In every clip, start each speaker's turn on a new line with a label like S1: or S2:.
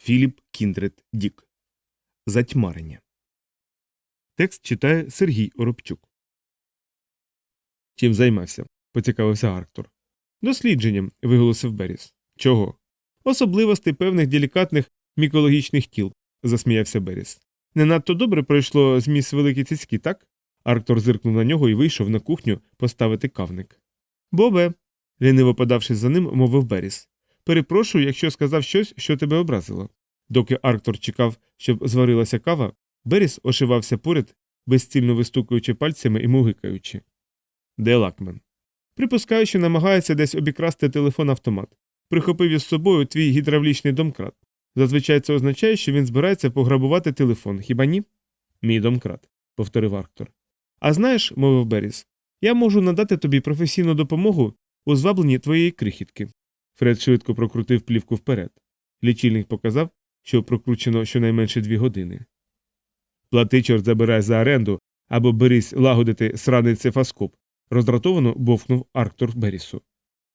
S1: Філіп Кіндрет Дік. Затьмарення. Текст читає Сергій Оробчук. Чим займався? поцікавився Арктур. Дослідженням, виголосив Беріс. Чого? Особливостей певних делікатних мікологічних тіл, засміявся Беріс. Не надто добре пройшло зміс великі цицьки, так? Арктур зиркнув на нього і вийшов на кухню поставити кавник. Бобе, ліниво подавшись за ним, мовив Беріс. Перепрошую, якщо сказав щось, що тебе образило. Доки Арктур чекав, щоб зварилася кава, Беріс ошивався поряд, безцільно вистукуючи пальцями і мугикаючи. Де Лакмен? Припускаю, що намагається десь обікрасти телефон автомат. Прихопив із собою твій гідравлічний домкрат. Зазвичай це означає, що він збирається пограбувати телефон, хіба ні? Мій домкрат, повторив Арктур. А знаєш, мовив Беріс, я можу надати тобі професійну допомогу у звабленні твоєї крихітки. Фред швидко прокрутив плівку вперед. Лічильник показав, що прокручено щонайменше дві години. Плати, чорт забирай за оренду або берись лагодити сраний цефаскоп, роздратовано бовкнув Арктур Берісу.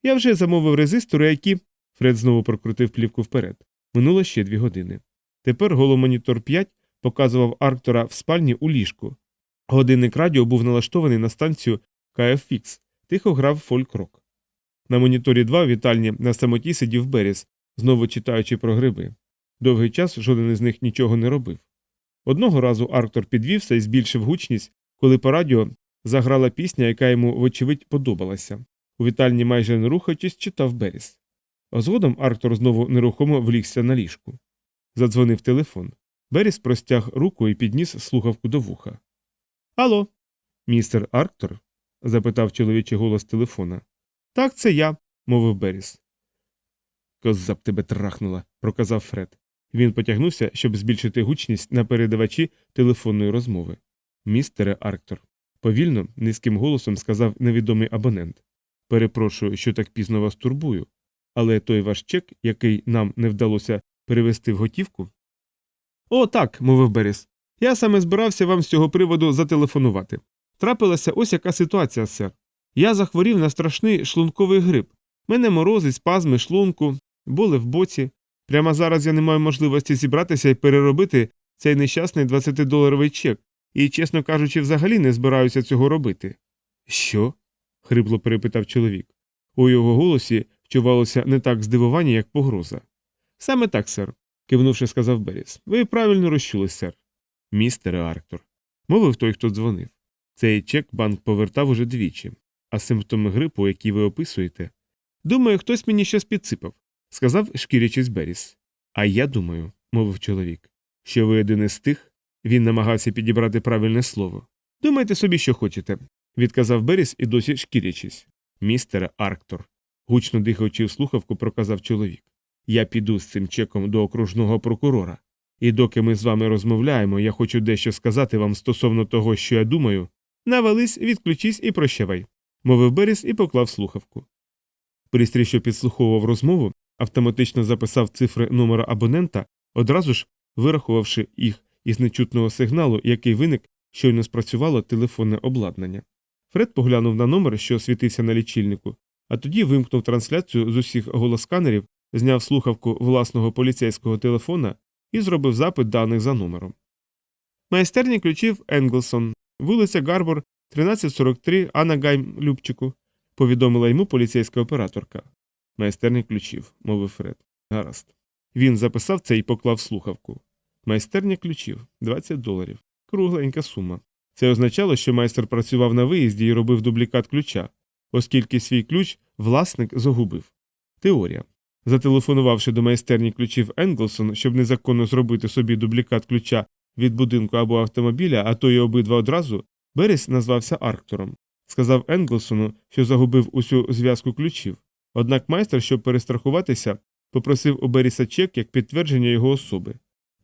S1: Я вже замовив резистори, які. Фред знову прокрутив плівку вперед. Минуло ще дві години. Тепер голомонітор 5 показував Арктора в спальні у ліжку. Годинник радіо був налаштований на станцію KFX, тихо грав фольк-рок. На моніторі 2 в вітальні на самоті сидів Беріс, знову читаючи про гриби. Довгий час жоден із них нічого не робив. Одного разу Арктор підвівся і збільшив гучність, коли по радіо заграла пісня, яка йому, вочевидь, подобалася. У вітальні майже не рухаючись, читав Беріс. А згодом Арктор знову нерухомо влігся на ліжку. Задзвонив телефон. Беріс простяг руку і підніс слухавку до вуха. Алло, містер Арктор? запитав чоловічий голос телефона. Так, це я, мовив Беріс. Коза б тебе трахнула, проказав Фред. Він потягнувся, щоб збільшити гучність на передавачі телефонної розмови. Містере Арктор, повільно, низьким голосом сказав невідомий абонент. Перепрошую, що так пізно вас турбую, але той ваш чек, який нам не вдалося перевести в готівку. О, так, мовив Беріс. Я саме збирався вам з цього приводу зателефонувати. Трапилася ось яка ситуація, сер. Я захворів на страшний шлунковий грип. Мене морози, спазми, шлунку, боли в боці. Прямо зараз я не маю можливості зібратися і переробити цей нещасний 20-доларовий чек, і, чесно кажучи, взагалі не збираюся цього робити. Що? хрипло перепитав чоловік. У його голосі вчувалося не так здивування, як погроза. Саме так, сер, кивнувши, сказав Беріс. Ви правильно розчули, сер. Містере Арктор, мовив той, хто дзвонив. Цей чек банк повертав уже двічі, а симптоми грипу, які ви описуєте. Думаю, хтось мені щось підсипав, сказав шкірячись Беріс. А я думаю, мовив чоловік, що ви один із тих, він намагався підібрати правильне слово. Думайте собі, що хочете, відказав Беріс і досі шкірячись. Містере Арктор, гучно дихаючи в слухавку, проказав чоловік. Я піду з цим чеком до окружного прокурора. І доки ми з вами розмовляємо, я хочу дещо сказати вам стосовно того, що я думаю. Навались, відключись і прощавай, мовив Беріс і поклав слухавку. Пристрій, що підслуховував розмову, автоматично записав цифри номера абонента, одразу ж вирахувавши їх із нечутного сигналу, який виник, щойно спрацювало телефонне обладнання. Фред поглянув на номер, що світився на лічильнику, а тоді вимкнув трансляцію з усіх голосканерів, зняв слухавку власного поліцейського телефона і зробив запит даних за номером. Майстерні ключів Енглсон, вулиця Гарбор, 1343 Анагайм Любчику, повідомила йому поліцейська операторка. Майстерні ключів, мовив Фред. Гаразд. Він записав це і поклав слухавку. Майстерня ключів 20 доларів. Кругленька сума. Це означало, що майстер працював на виїзді і робив дублікат ключа, оскільки свій ключ власник загубив. Теорія. Зателефонувавши до майстерні ключів Енглсон, щоб незаконно зробити собі дублікат ключа від будинку або автомобіля, а то й обидва одразу, Беріс назвався Арктором. Сказав Енглсону, що загубив усю зв'язку ключів. Однак майстер, щоб перестрахуватися, попросив у Беріса чек як підтвердження його особи.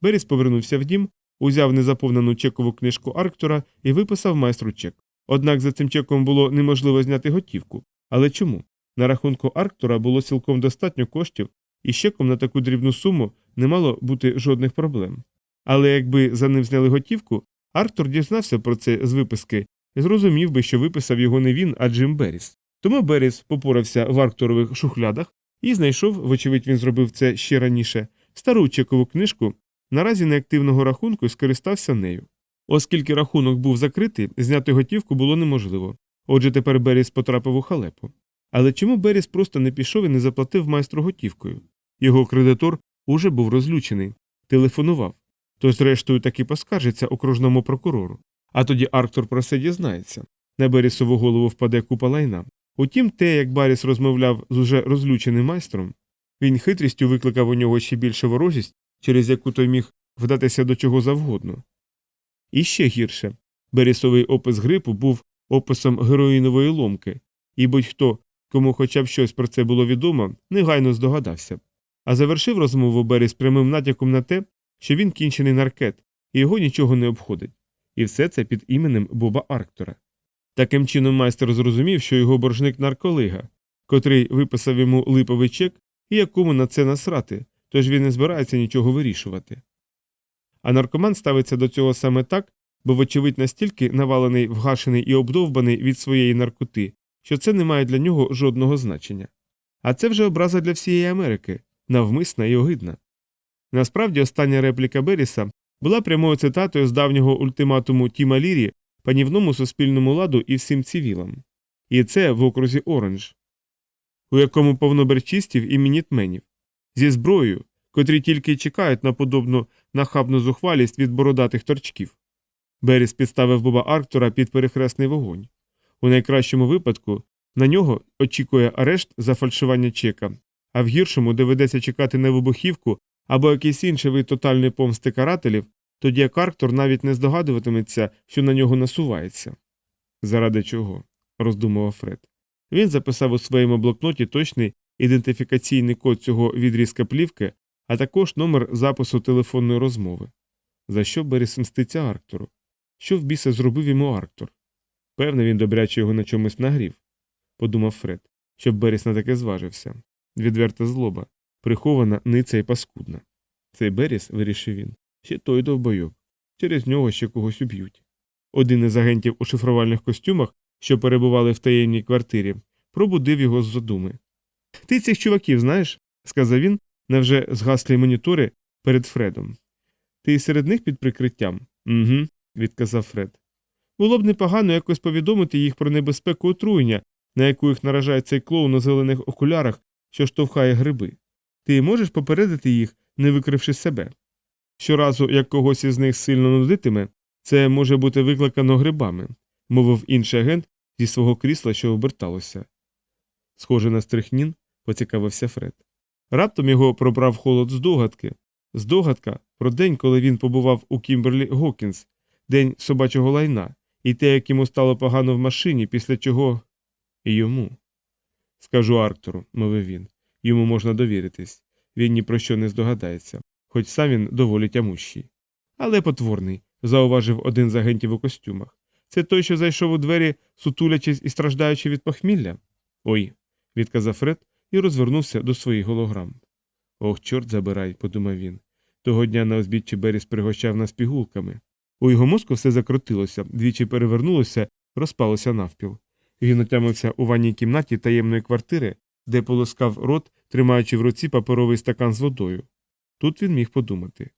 S1: Беріс повернувся в дім, узяв незаповнену чекову книжку Арктора і виписав майстру чек. Однак за цим чеком було неможливо зняти готівку. Але чому? На рахунку Арктора було цілком достатньо коштів, і з чеком на таку дрібну суму не мало бути жодних проблем. Але якби за ним зняли готівку, Арктор дізнався про це з виписки і зрозумів би, що виписав його не він, а Джим Беріс. Тому Беріс попорався в Аркторових шухлядах і знайшов, вочевидь, він зробив це ще раніше, стару чекову книжку, наразі неактивного рахунку і скористався нею. Оскільки рахунок був закритий, зняти готівку було неможливо. Отже, тепер Беріс потрапив у халепу. Але чому Беріс просто не пішов і не заплатив майстру готівкою? Його кредитор уже був розлючений, телефонував. Тож, зрештою, таки поскаржиться окружному прокурору. А тоді Арктур про це дізнається. На Берісову голову впаде купа лайна. Утім, те, як Баріс розмовляв з уже розлюченим майстром, він хитрістю викликав у нього ще більше ворожість, через яку той міг вдатися до чого завгодно. І ще гірше Берісовий опис грипу був описом героїнової ломки, і будь-хто, кому хоча б щось про це було відомо, негайно здогадався. А завершив розмову Беріс прямим натяком на те, що він кінчений наркет, і його нічого не обходить. І все це під іменем Боба Арктора. Таким чином майстер зрозумів, що його боржник нарколига, котрий виписав йому липовий чек і якому на це насрати, тож він не збирається нічого вирішувати. А наркоман ставиться до цього саме так, бо, вочевидь, настільки навалений, вгашений і обдовбаний від своєї наркоти, що це не має для нього жодного значення. А це вже образа для всієї Америки, навмисна і огидна. Насправді, остання репліка Беріса була прямою цитатою з давнього ультиматуму Тіма Лірі панівному суспільному ладу і всім цивілам. І це в окрузі Оранж, у якому повно берчистів і мінітменів, зі зброєю, котрі тільки чекають на подобну нахабну зухвалість від бородатих торчків. Беріс підставив Боба Арктора під перехресний вогонь. У найкращому випадку на нього очікує арешт за фальшування чека, а в гіршому доведеться чекати на вибухівку або якийсь інший вид тотальної помсти карателів, тоді як Арктор навіть не здогадуватиметься, що на нього насувається. Заради чого? роздумував Фред. Він записав у своєму блокноті точний ідентифікаційний код цього відрізка плівки, а також номер запису телефонної розмови. За що Беріс мститься Арктору? Що в біса зробив йому Арктор? Певне, він добряче його на чомусь нагрів, подумав Фред, щоб Беріс на таке зважився. Відверта злоба, прихована, ниця і паскудна. Цей Беріс, вирішив він, ще той довбойок. Через нього ще когось уб'ють. Один із агентів у шифрувальних костюмах, що перебували в таємній квартирі, пробудив його з задуми. Ти цих чуваків знаєш? сказав він на вже згаслі монітори перед Фредом. Ти серед них під прикриттям? Угу, відказав Фред. Було б непогано якось повідомити їх про небезпеку отруєння, на яку їх наражає цей клоун у зелених окулярах, що штовхає гриби. Ти можеш попередити їх, не викривши себе. Щоразу, як когось із них сильно нудитиме, це може бути викликано грибами, мовив інший агент зі свого крісла, що оберталося. Схоже на стрихнін, поцікавився Фред. Раптом його пробрав холод здогадки. Здогадка про день, коли він побував у Кімберлі Гокінс, день собачого лайна, і те, як йому стало погано в машині, після чого. Йому. Скажу Арктору, мовив він. Йому можна довіритись. Він ні про що не здогадається, хоч сам він доволі тямущий. Але потворний, зауважив один з агентів у костюмах. Це той, що зайшов у двері, сутулячись і страждаючи від похмілля? Ой, відказав Фред і розвернувся до своїх голограм. Ох, чорт забирай, подумав він. Того дня на узбіччі Беріс пригощав нас пігулками. У його мозку все закрутилося, двічі перевернулося, розпалося навпіл. Він отямився у ванній кімнаті таємної квартири, де полоскав рот, тримаючи в руці паперовий стакан з водою. Тут він міг подумати.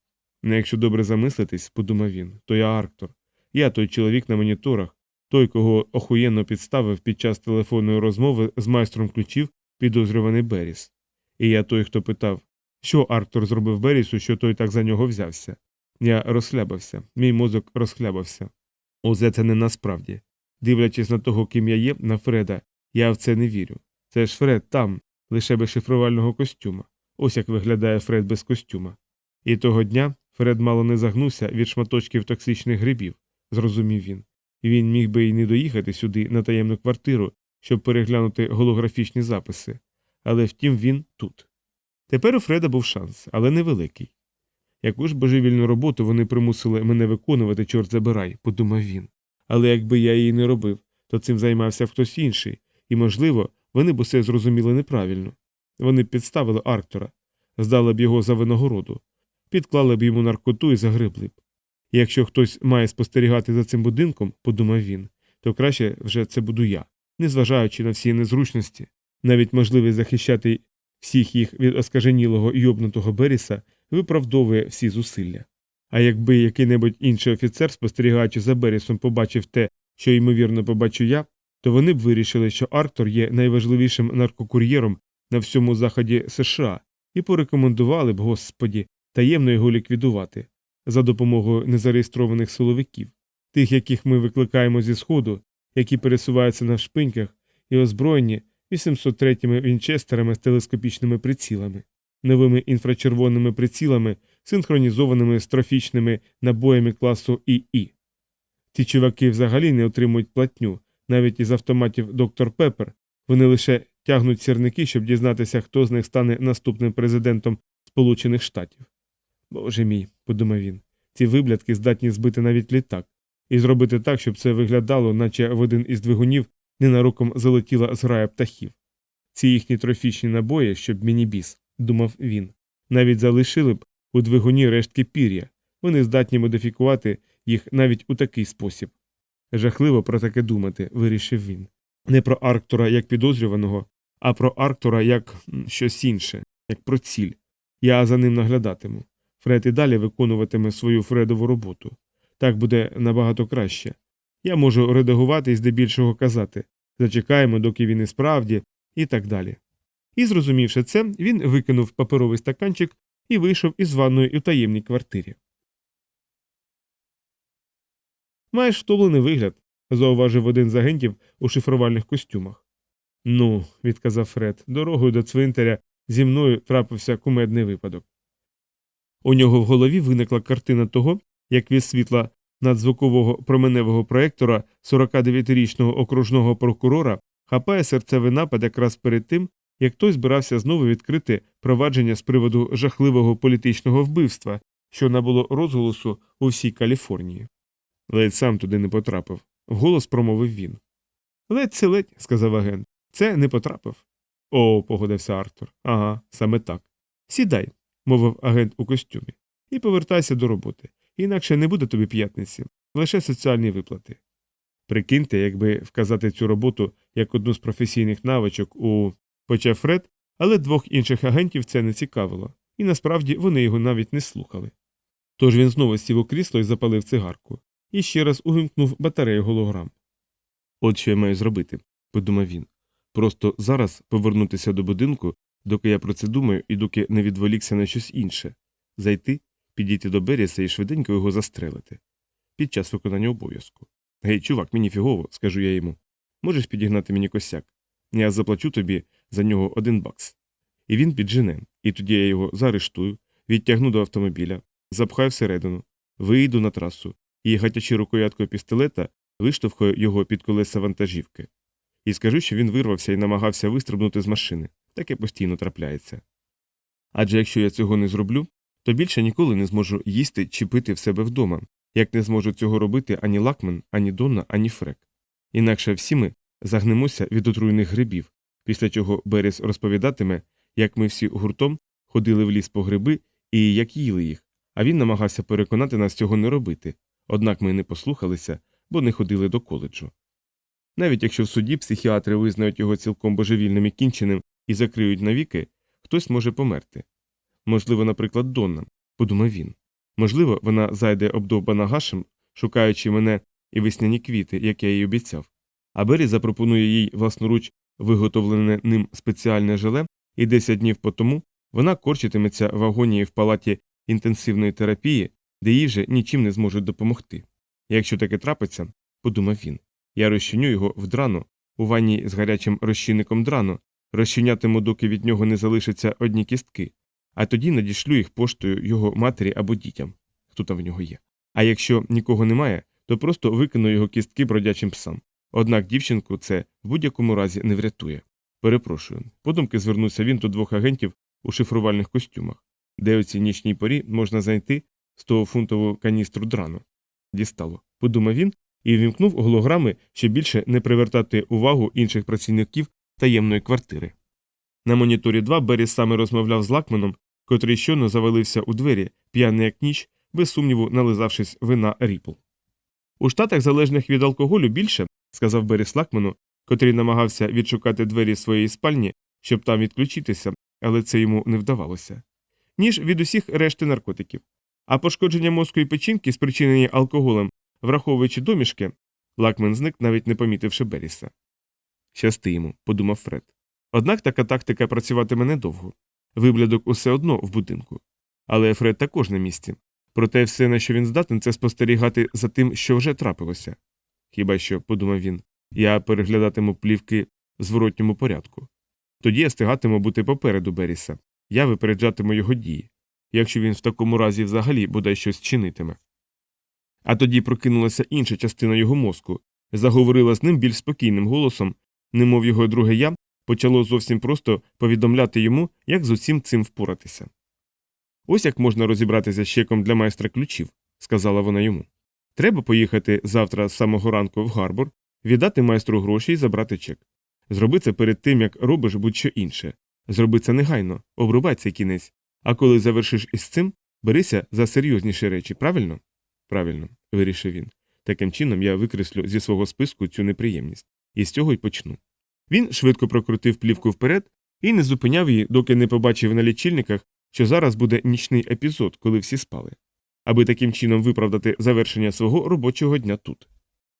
S1: Не якщо добре замислитись, подумав він, то я Арктор. Я той чоловік на моніторах, той, кого охуєнно підставив під час телефонної розмови з майстром ключів, підозрюваний Беріс. І я той, хто питав, що Арктор зробив Берісу, що той так за нього взявся. Я розхлябався, мій мозок розхлябався. Озе це не насправді. Дивлячись на того, ким я є, на Фреда, я в це не вірю. Це ж Фред там, лише без шифрувального костюма. Ось як виглядає Фред без костюма. І того дня Фред мало не загнувся від шматочків токсичних грибів, зрозумів він. Він міг би й не доїхати сюди на таємну квартиру, щоб переглянути голографічні записи, але втім він тут. Тепер у Фреда був шанс, але невеликий. Яку ж божевільну роботу вони примусили мене виконувати, чорт забирай, подумав він. Але якби я її не робив, то цим займався хтось інший, і, можливо, вони б усе зрозуміли неправильно. Вони б підставили Арктора, здали б його за винагороду, підклали б йому наркоту і загребли б. І якщо хтось має спостерігати за цим будинком, подумав він, то краще вже це буду я, незважаючи на всі незручності, навіть можливість захищати всіх їх від оскаженілого йобнутого Беріса виправдовує всі зусилля. А якби який-небудь інший офіцер, спостерігаючи за Берісом, побачив те, що ймовірно побачу я, то вони б вирішили, що Арктор є найважливішим наркокур'єром на всьому заході США, і порекомендували б, господі, таємно його ліквідувати за допомогою незареєстрованих силовиків, тих, яких ми викликаємо зі сходу, які пересуваються на шпиньках і озброєні 803-ми вінчестерами з телескопічними прицілами, новими інфрачервоними прицілами, синхронізованими з трофічними набоями класу ІІ. Ці чуваки взагалі не отримують платню, навіть із автоматів Доктор Пеппер, вони лише тягнуть сірники, щоб дізнатися, хто з них стане наступним президентом Сполучених Штатів. Боже мій, подумав він, ці виблядки здатні збити навіть літак, і зробити так, щоб це виглядало, наче в один із двигунів ненароком залетіла зграя птахів. Ці їхні трофічні набої, щоб міні-біс, думав він, навіть залишили б у двигуні рештки пір'я, вони здатні модифікувати їх навіть у такий спосіб. Жахливо про таке думати, вирішив він. Не про Арктора як підозрюваного, а про Арктора як щось інше, як про ціль. Я за ним наглядатиму. Фред і далі виконуватиме свою Фредову роботу. Так буде набагато краще. Я можу редагувати і здебільшого казати зачекаємо, доки він і справді, і так далі. І, зрозумівши це, він викинув паперовий стаканчик і вийшов із ванної у таємній квартирі. Маєш втомлений вигляд, зауважив один з агентів у шифрувальних костюмах. Ну, відказав Фред, дорогою до цвинтаря зі мною трапився кумедний випадок. У нього в голові виникла картина того, як від світла надзвукового променевого проектора 49-річного окружного прокурора хапає серцевий напад якраз перед тим, як той збирався знову відкрити провадження з приводу жахливого політичного вбивства, що набуло розголосу у всій Каліфорнії. Ледь сам туди не потрапив. Вголос промовив він. Ледь це ледь, сказав агент. Це не потрапив. О, погодився Артур. Ага, саме так. Сідай, мовив агент у костюмі, і повертайся до роботи. Інакше не буде тобі п'ятниці, лише соціальні виплати. Прикиньте, якби вказати цю роботу як одну з професійних навичок у почав Фред, але двох інших агентів це не цікавило, і насправді вони його навіть не слухали. Тож він знову сів у крісло і запалив цигарку, і ще раз увімкнув батарею голограм. От що я маю зробити, подумав він. Просто зараз повернутися до будинку, доки я про це думаю і доки не відволікся на щось інше, зайти, підійти до Беріса і швиденько його застрелити. Під час виконання обов'язку. Гей, чувак, мені фігово, скажу я йому. Можеш підігнати мені косяк? Я заплачу тобі за нього один бакс. І він піджене, і тоді я його заарештую, відтягну до автомобіля, запхаю всередину, вийду на трасу і, гатячи рукояткою пістолета, виштовхаю його під колеса вантажівки. І скажу, що він вирвався і намагався вистрибнути з машини. Таке постійно трапляється. Адже якщо я цього не зроблю, то більше ніколи не зможу їсти чи пити в себе вдома, як не зможуть цього робити ані Лакмен, ані Донна, ані Фрек. Інакше всі ми загнемося від отруйних грибів, після чого Берес розповідатиме, як ми всі гуртом ходили в ліс по гриби і як їли їх, а він намагався переконати нас цього не робити, однак ми не послухалися, бо не ходили до коледжу. Навіть якщо в суді психіатри визнають його цілком божевільним і кінченим і закриють навіки, хтось може померти. Можливо, наприклад, Донна, подумав він. Можливо, вона зайде обдовбана гашем, шукаючи мене і весняні квіти, як я їй обіцяв. А Бері запропонує їй власноруч виготовлене ним спеціальне желе, і 10 днів по тому вона корчитиметься в агонії в палаті інтенсивної терапії, де їй вже нічим не зможуть допомогти. Якщо таке трапиться, подумав він, я розчиню його в драну, у ванні з гарячим розчинником драну, розчинятиму, доки від нього не залишаться одні кістки, а тоді надішлю їх поштою його матері або дітям, хто там в нього є. А якщо нікого немає, то просто викину його кістки бродячим псам. Однак дівчинку це в будь-якому разі не врятує. Перепрошую. Подумки звернувся він до двох агентів у шифрувальних костюмах, де у цій нічній порі можна знайти 100-фунтову каністру драну. Дістало, подумав він і вімкнув голограми, щоб більше не привертати увагу інших працівників таємної квартири. На моніторі 2 Беріс саме розмовляв з Лакменом, котрий щойно завалився у двері, п'яний як ніч, без сумніву нализавшись вина Ріпл. У штатах, залежних від алкоголю, більше, сказав Беріс Лакмену, котрий намагався відшукати двері своєї спальні, щоб там відключитися, але це йому не вдавалося. ніж від усіх решти наркотиків. А пошкодження мозку і печінки, спричинені алкоголем, враховуючи домішки, Лакмен зник, навіть не помітивши Беріса. Щасти йому, подумав Фред. Однак така тактика працюватиме недовго. Виблядок усе одно в будинку. Але Фред також на місці. Проте все, на що він здатен, це спостерігати за тим, що вже трапилося. Хіба що, подумав він, я переглядатиму плівки в зворотньому порядку. Тоді я стигатиму бути попереду Беріса, я випереджатиму його дії, якщо він в такому разі взагалі бодай щось чинитиме. А тоді прокинулася інша частина його мозку, заговорила з ним більш спокійним голосом, немов його друге я почало зовсім просто повідомляти йому, як з усім цим впоратися. Ось як можна розібратися з чеком для майстра ключів, сказала вона йому. Треба поїхати завтра з самого ранку в Гарбор, віддати майстру гроші і забрати чек. Зроби це перед тим, як робиш будь-що інше. Зроби це негайно, обрубай цей кінець. А коли завершиш із цим, берися за серйозніші речі, правильно? Правильно, вирішив він. Таким чином я викреслю зі свого списку цю неприємність, і з цього й почну. Він швидко прокрутив плівку вперед і не зупиняв її, доки не побачив на лічильниках, що зараз буде нічний епізод, коли всі спали, аби таким чином виправдати завершення свого робочого дня тут.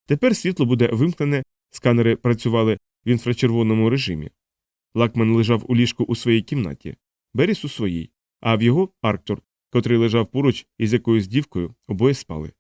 S1: Тепер світло буде вимкнене, сканери працювали в інфрачервоному режимі. Лакман лежав у ліжку у своїй кімнаті, Беріс у своїй, а в його Арктор, котрий лежав поруч із якоюсь дівкою, обоє спали.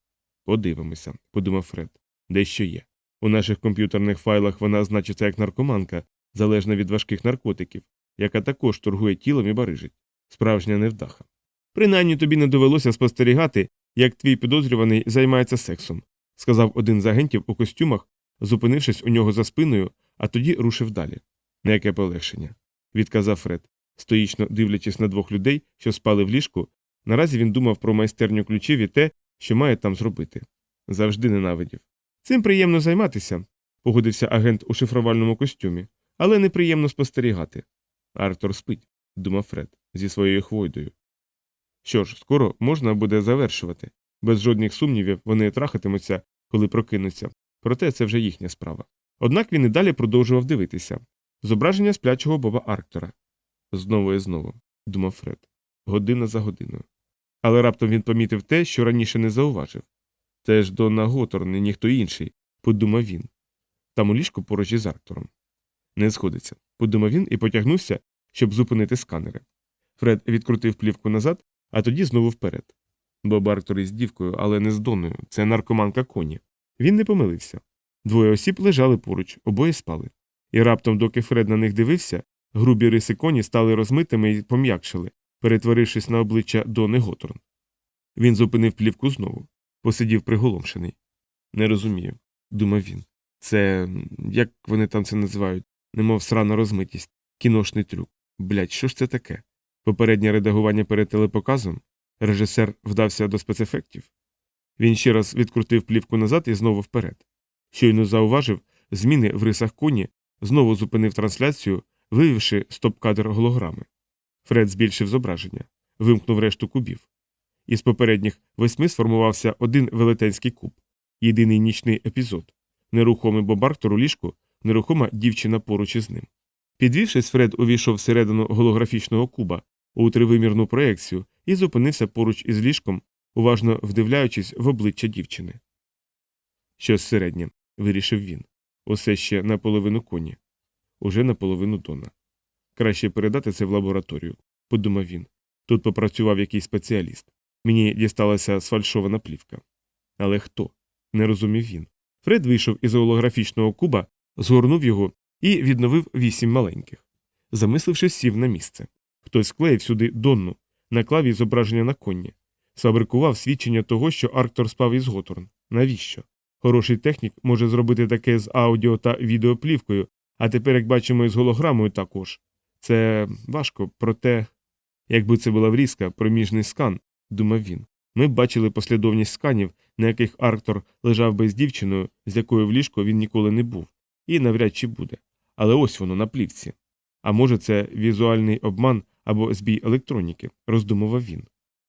S1: Подивимося, подумав Фред. Дещо є. У наших комп'ютерних файлах вона значиться як наркоманка, залежна від важких наркотиків, яка також торгує тілом і барижить. Справжня невдаха. Принаймні тобі не довелося спостерігати, як твій підозрюваний займається сексом, сказав один з агентів у костюмах, зупинившись у нього за спиною, а тоді рушив далі. Неяке полегшення, відказав Фред, стоїчно дивлячись на двох людей, що спали в ліжку. Наразі він думав про майстерню ключів і те, що має там зробити. Завжди ненавидів. Цим приємно займатися, погодився агент у шифрувальному костюмі, але неприємно спостерігати. Артур спить, думав Фред, зі своєю хвойдою. Що ж, скоро можна буде завершувати. Без жодних сумнівів вони трахатимуться, коли прокинуться, проте це вже їхня справа. Однак він і далі продовжував дивитися зображення сплячого Боба Арктора. Знову і знову, думав Фред, година за годиною. Але раптом він помітив те, що раніше не зауважив. Це ж Донна Готорн і ніхто інший, подумав він. Там у ліжку поруч із Арктором. Не зходиться, подумав він і потягнувся, щоб зупинити сканери. Фред відкрутив плівку назад, а тоді знову вперед. Боб Арктор із дівкою, але не з Донною, це наркоманка коні. Він не помилився. Двоє осіб лежали поруч, обоє спали. І раптом, доки Фред на них дивився, грубі риси коні стали розмитими і пом'якшили, перетворившись на обличчя Дони Готорн. Він зупинив плівку знову, посидів приголомшений. Не розумію, думав він. Це як вони там це називають, немов срана розмитість, кіношний трюк. Блять, що ж це таке? Попереднє редагування перед телепоказом режисер вдався до спецефектів. Він ще раз відкрутив плівку назад і знову вперед. Щойно зауважив зміни в рисах коні, знову зупинив трансляцію, вивівши стоп-кадр голограми. Фред збільшив зображення, вимкнув решту кубів. Із попередніх восьми сформувався один велетенський куб, єдиний нічний епізод нерухомий бобартор у ліжку, нерухома дівчина поруч із ним. Підвівшись, Фред увійшов всередину голографічного куба у тривимірну проекцію і зупинився поруч із ліжком, уважно вдивляючись в обличчя дівчини. Щось середнє, вирішив він. Усе ще наполовину коні, уже наполовину Дона. Краще передати це в лабораторію, подумав він. Тут попрацював якийсь спеціаліст. Мені дісталася сфальшована плівка. Але хто? не розумів він. Фред вийшов із голографічного куба, згорнув його і відновив вісім маленьких. Замислившись, сів на місце. Хтось склеїв сюди Донну, наклав їй зображення на коні, сфабрикував свідчення того, що Арктор спав із Готорн. Навіщо? Хороший технік може зробити таке з аудіо та відеоплівкою, а тепер, як бачимо, із голограмою також. Це важко, проте, якби це була врізка, проміжний скан, думав він. Ми б бачили послідовність сканів, на яких Арктор лежав би з дівчиною, з якою в ліжку він ніколи не був, і навряд чи буде. Але ось воно на плівці. А може, це візуальний обман або збій електроніки, роздумував він.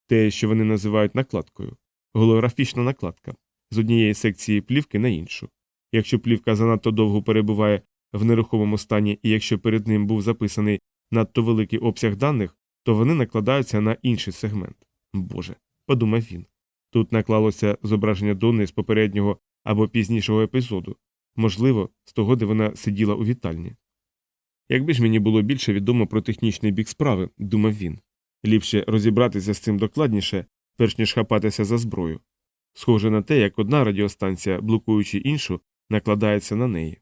S1: Те, що вони називають накладкою, голографічна накладка з однієї секції плівки на іншу. Якщо плівка занадто довго перебуває в нерухомому стані, і якщо перед ним був записаний надто великий обсяг даних, то вони накладаються на інший сегмент. Боже, подумав він. Тут наклалося зображення Донни з попереднього або пізнішого епізоду, можливо, з того, де вона сиділа у вітальні. Якби ж мені було більше відомо про технічний бік справи, думав він, ліпше розібратися з цим докладніше, перш ніж хапатися за зброю. Схоже на те, як одна радіостанція, блокуючи іншу, накладається на неї.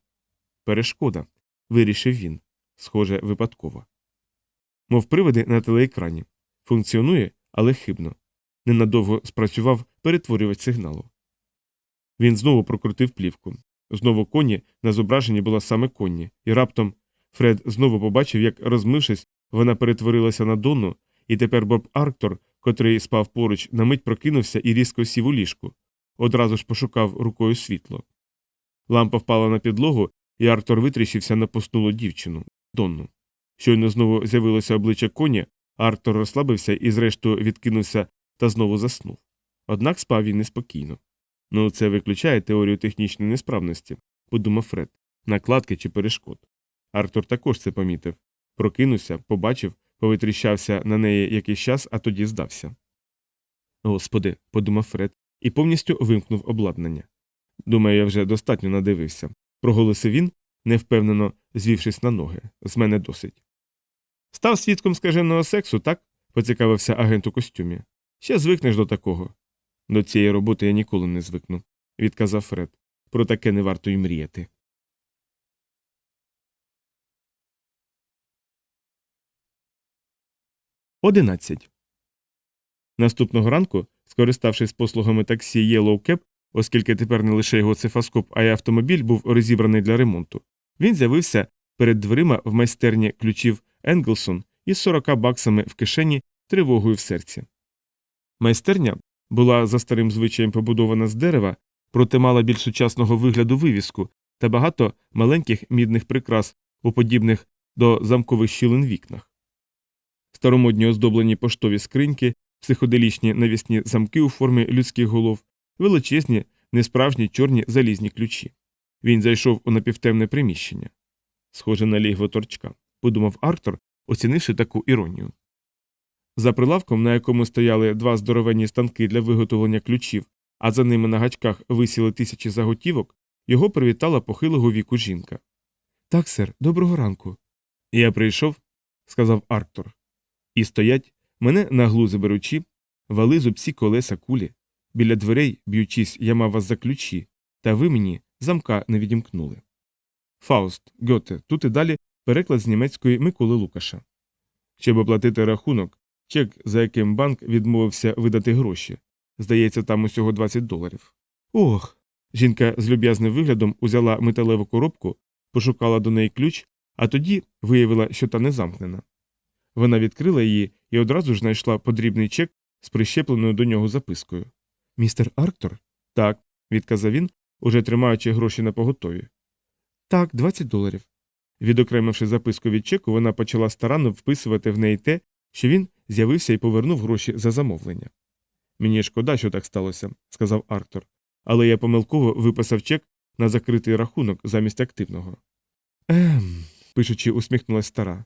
S1: Перешкода, вирішив він, схоже, випадково. Мов привиди на телеекрані. Функціонує, але хибно. Ненадовго спрацював перетворювач сигналу. Він знову прокрутив плівку. Знову коні на зображенні була саме конні, і раптом Фред знову побачив, як, розмившись, вона перетворилася на Донну, і тепер Боб Арктор, котрий спав поруч, на мить прокинувся і різко сів у ліжку. Одразу ж пошукав рукою світло. Лампа впала на підлогу, і Арктор витріщився на поснулу дівчину Донну. Щойно знову з'явилося обличчя коні, Арктор розслабився і, зрештою, відкинувся та знову заснув. Однак спав він неспокійно. Ну, це виключає теорію технічної несправності, подумав Фред, накладки чи перешкод. Артур також це помітив. Прокинувся, побачив, повитріщався на неї якийсь час, а тоді здався. Господи, подумав Фред і повністю вимкнув обладнання. Думаю, я вже достатньо надивився. Проголосив він, невпевнено звівшись на ноги. З мене досить. Став свідком скаженого сексу, так? поцікавився агент у костюмі. Ще звикнеш до такого. До цієї роботи я ніколи не звикну, відказав Фред. Про таке не варто й мріяти. Одинадцять. Наступного ранку, скориставшись послугами таксі Yellow Cab, оскільки тепер не лише його цифаскоп, а й автомобіль був розібраний для ремонту, він з'явився перед дверима в майстерні ключів Енглсон із 40 баксами в кишені тривогою в серці. Майстерня була за старим звичаєм побудована з дерева, проте мала більш сучасного вигляду вивіску та багато маленьких мідних прикрас, уподібних до замкових щілин вікнах. Старомодні оздоблені поштові скриньки, психоделічні навісні замки у формі людських голов, величезні, несправжні чорні залізні ключі. Він зайшов у напівтемне приміщення. Схоже на лігво торчка, подумав Арктор, оцінивши таку іронію. За прилавком, на якому стояли два здоровенні станки для виготовлення ключів, а за ними на гачках висіли тисячі заготівок, його привітала похилого віку жінка. Так, сер, доброго ранку. Я прийшов, сказав Арктор. І стоять, мене на глузи беручи, вали зубці колеса кулі. Біля дверей, б'ючись, я мав вас за ключі, та ви мені замка не відімкнули. Фауст, Гьоте, тут і далі переклад з німецької Миколи Лукаша. Щоб оплатити рахунок, чек, за яким банк відмовився видати гроші. Здається, там усього 20 доларів. Ох. Жінка з люб'язним виглядом узяла металеву коробку, пошукала до неї ключ, а тоді виявила, що та не замкнена. Вона відкрила її і одразу ж знайшла подрібний чек з прищепленою до нього запискою. Містер Арктор? Так, відказав він, уже тримаючи гроші на поготові. Так, 20 доларів. Відокремивши записку від чеку, вона почала старанно вписувати в неї те, що він з'явився і повернув гроші за замовлення. Мені шкода, що так сталося, сказав Арктор, але я помилково виписав чек на закритий рахунок замість активного. Ем, пишучи, усміхнулась стара.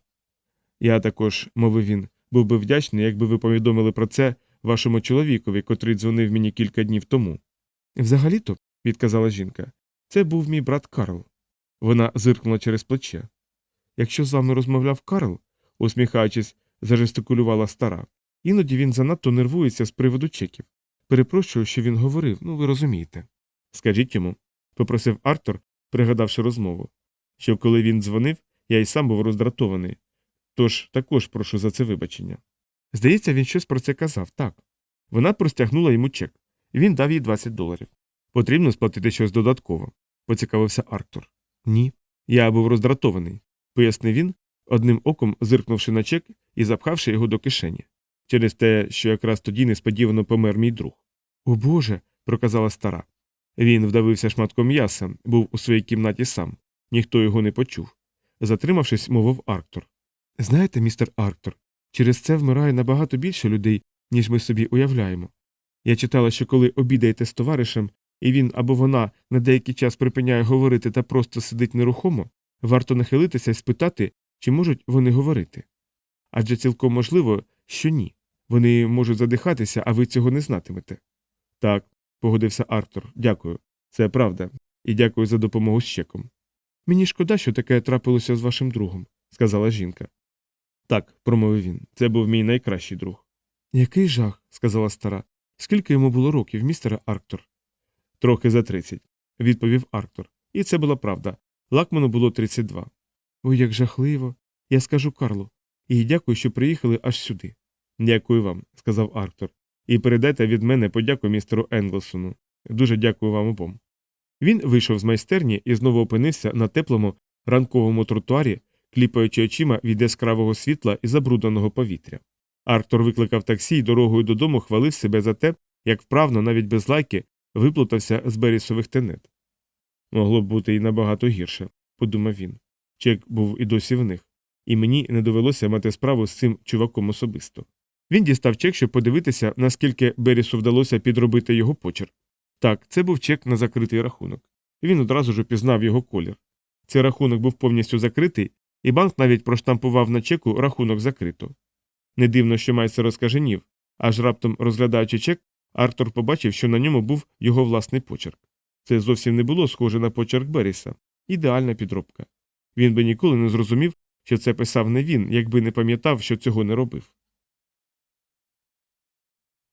S1: Я також, мовив він, був би вдячний, якби ви повідомили про це вашому чоловікові, котрий дзвонив мені кілька днів тому. Взагалі то, відказала жінка, це був мій брат Карл. Вона зиркнула через плече. Якщо з вами розмовляв Карл, усміхаючись, зажестикулювала стара, іноді він занадто нервується з приводу чеків. Перепрошую, що він говорив, ну ви розумієте. Скажіть йому, попросив Артур, пригадавши розмову, що коли він дзвонив, я й сам був роздратований. Тож також прошу за це вибачення. Здається, він щось про це казав, так. Вона простягнула йому чек, він дав їй 20 доларів. Потрібно сплатити щось додатково, поцікавився Арктур. Ні. Я був роздратований, пояснив він, одним оком зиркнувши на чек і запхавши його до кишені, через те, що якраз тоді несподівано помер мій друг. О Боже. проказала стара. Він вдавився шматком м'яса, був у своїй кімнаті сам, ніхто його не почув. Затримавшись, мовив Арктур. Знаєте, містер Арктур, через це вмирає набагато більше людей, ніж ми собі уявляємо. Я читала, що коли обідаєте з товаришем, і він або вона на деякий час припиняє говорити та просто сидить нерухомо, варто нахилитися і спитати, чи можуть вони говорити. Адже цілком можливо, що ні. Вони можуть задихатися, а ви цього не знатимете. Так, погодився Артур, дякую. Це правда. І дякую за допомогу з чеком. Мені шкода, що таке трапилося з вашим другом, сказала жінка. Так, промовив він, це був мій найкращий друг. Який жах, сказала стара. Скільки йому було років, містере Арктор? Трохи за тридцять, відповів Арктор. І це була правда. Лакману було 32. Ой, як жахливо. Я скажу Карлу. І дякую, що приїхали аж сюди. Дякую вам, сказав Арктор. І передайте від мене подяку містеру Енглсону. Дуже дякую вам обом. Він вийшов з майстерні і знову опинився на теплому ранковому тротуарі, кліпаючи очима від яскравого світла і забрудненого повітря. Арктор викликав таксі і дорогою додому хвалив себе за те, як вправно, навіть без лайки, виплутався з берісових тенет. Могло б бути і набагато гірше, подумав він. Чек був і досі в них, і мені не довелося мати справу з цим чуваком особисто. Він дістав чек, щоб подивитися, наскільки Берісу вдалося підробити його почерк. Так, це був чек на закритий рахунок. Він одразу ж упізнав його колір. Цей рахунок був повністю закритий, і банк навіть проштампував на чеку рахунок закрито. Не дивно, що майстер розкаженів, аж раптом розглядаючи чек, Артур побачив, що на ньому був його власний почерк. Це зовсім не було схоже на почерк Беріса, ідеальна підробка. Він би ніколи не зрозумів, що це писав не він, якби не пам'ятав, що цього не робив.